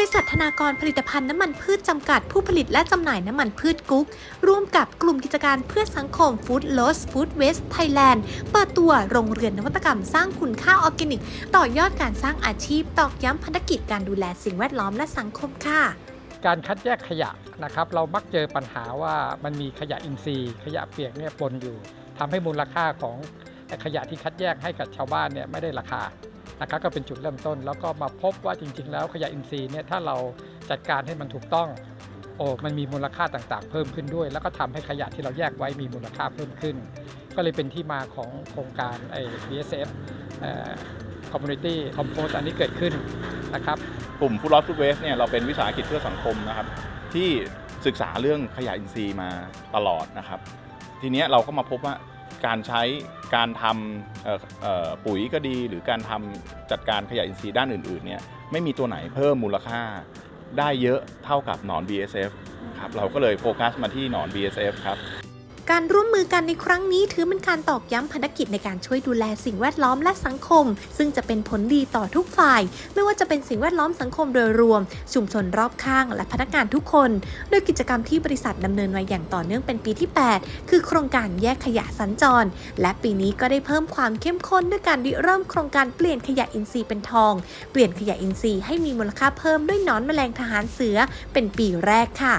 ริษัทธนากรผลิตภัณฑ์น้ำมันพืชจำกัดผู้ผลิตและจำหน่ายน้ำมันพืชกุ๊ก ร่วมกับกลุ่มกิจการเพื่อสังคม Food Loss Food Waste Thailand เปิดตัวโรงเรือนนวัตกรรมสร้างคุณค่าออร์แกนิก ต่อยอดการสร้างอาชีพ ตอกย้ำพันธกิจการดูแลสิ่งแวดล้อมและสังคมค่ะการคัดแยกขยะนะครับเรามักเจอปัญหาว่ามันมีขยะอินทรีย์ ขยะเปียกเนี่ยปนอยู่ทำให้มูลค่าของขยะที่คัดแยกให้กับชาวบ้านเนี่ยไม่ได้ราคา นะครับก็เป็นจุดเริ่มต้น แล้วก็มาพบว่าจริง ๆ แล้วขยะอินทรีย์เนี่ยถ้าเราจัดการให้มันถูกต้องโอ้มันมีมูลค่าต่างๆ เพิ่มขึ้นด้วย แล้วก็ทำให้ขยะที่เราแยกไว้มีมูลค่าเพิ่มขึ้น ก็เลยเป็นที่มาของโครงการไอ้ BSF เอ่อ Community Compost อันนี้เกิดขึ้นนะครับกลุ่มฟู้ดลอสฟู้ดเวสเนี่ยเราเป็นวิสาหกิจเพื่อสังคมนะครับที่ศึกษาเรื่องขยะอินทรีย์มาตลอดนะครับ ทีนี้เราก็มาพบว่า การใช้การทำปุ๋ยก็ดี หรือการทำจัดการขยะอินทรีย์ด้านอื่นๆเนี่ยไม่มีตัวไหนเพิ่มมูลค่าได้เยอะเท่ากับหนอน BSF ครับเราก็เลยโฟกัสมาที่หนอน BSF ครับ การร่วมมือกันในครั้งนี้ถือเป็นการตอกย้ำภารกิจในการช่วยดูแลสิ่งแวดล้อมและสังคม ซึ่งจะเป็นผลดีต่อทุกฝ่าย ไม่ว่าจะเป็นสิ่งแวดล้อมสังคมโดยรวม ชุมชนรอบข้าง และพนักงานทุกคน โดยกิจกรรมที่บริษัทดำเนินมาอย่างต่อเนื่องเป็นปีที่ 8 คือโครงการแยกขยะสัญจร และปีนี้ก็ได้เพิ่มความเข้มข้นด้วยการริเริ่มโครงการเปลี่ยนขยะอินทรีย์เป็นทอง เปลี่ยนขยะอินทรีย์ให้มีมูลค่าเพิ่มด้วยนอนแมลงทหารเสือ เป็นปีแรกค่ะ